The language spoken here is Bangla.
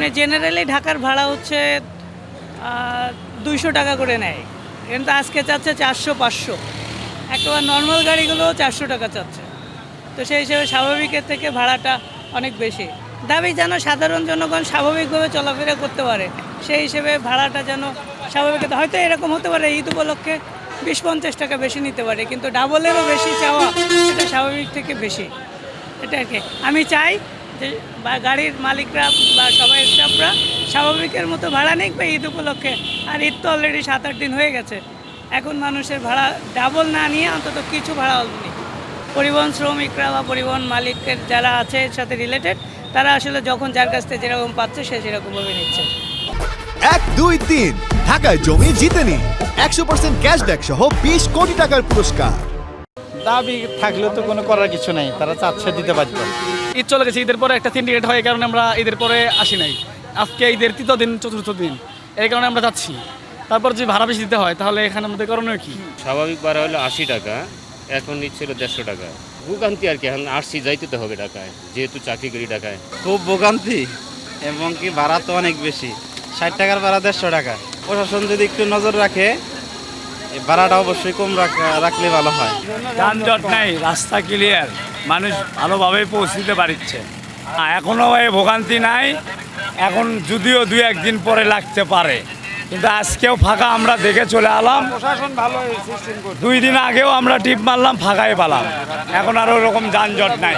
এমনি জেনারেলি ঢাকার ভাড়া হচ্ছে দুইশো টাকা করে নেয়। কিন্তু আজকে চাচ্ছে চারশো, পাঁচশো। একেবারে নর্মাল গাড়িগুলো চারশো টাকা চাচ্ছে। তো সেই হিসেবে স্বাভাবিকের থেকে ভাড়াটা অনেক বেশি। দাবি যেন সাধারণ জনগণ স্বাভাবিকভাবে চলাফেরা করতে পারে, সেই হিসেবে ভাড়াটা যেন স্বাভাবিক। হয়তো এরকম হতে পারে, ঈদ উপলক্ষে বিশ পঞ্চাশ টাকা বেশি নিতে পারে, কিন্তু ডাবলেরও বেশি চাওয়া এটা স্বাভাবিক থেকে বেশি। এটা আমি চাই বা গাড়ির মালিকরা বা সবাই স্টাফরা স্বাভাবিকের মতো ভাড়া নিক বা ঈদ উপলক্ষে। আর ঈদ তো অলরেডি সাত আট দিন হয়ে গেছে। এখন মানুষের ভাড়া ডাবল না নিয়ে অন্তত কিছু ভাড়া নিক পরিবহন শ্রমিকরা বা পরিবহন মালিকের যারা আছে এর সাথে রিলেটেড তারা আসলে যখন যার কাছ থেকে যেরকম পাচ্ছে সে সেরকমভাবে নিচ্ছে। এক, দুই, তিন। ঢাকায় জমি জিতে নিন। একশো পার্সেন্ট ক্যাশব্যাক সহ বিশ কোটি টাকার পুরস্কার। দাবি থাকলেও তো কোনো করার কিছু নাই তারা চাচ্ছে দিতে বাধ্য। ঈদ চলে গেছে ঈদের পরে একটা সিন্ডিকেট হয় এই কারণে আমরা ঈদের পরে আসি নাই। আজকে ঈদের তৃতীয় দিন চতুর্থ দিন এই কারণে আমরা যাচ্ছি। তারপর যদি ভাড়া বেশি দিতে হয় তাহলে এখানে আমাদের করণীয় কি? স্বাভাবিক ভাড়া হলো আশি টাকা এখন নিচ্ছিল দেড়শো টাকা। ভোগান্তি আর কি এখন আসছি যাইতে তো হবে ঢাকায় যেহেতু চাকরি করি ঢাকায়। খুব ভোগান্তি এবং কি ভাড়া তো অনেক বেশি। ষাট টাকার ভাড়া দেড়শো টাকা। প্রশাসন যদি একটু নজর রাখে ভাড়াটা অবশ্যই কম রাখলে ভালো হয়। যানজট নাই রাস্তা ক্লিয়ার মানুষ ভালোভাবে পৌঁছতে পারছে এখনও এই ভোগান্তি নাই এখন যদিও দুই একদিন পরে লাগতে পারে। কিন্তু আজকেও ফাঁকা আমরা দেখে চলে আলাম প্রশাসন ভালো দুই দিন আগেও আমরা টিপ মারলাম ফাঁকাই পালাম। এখন আর ওরকম যানজট নাই।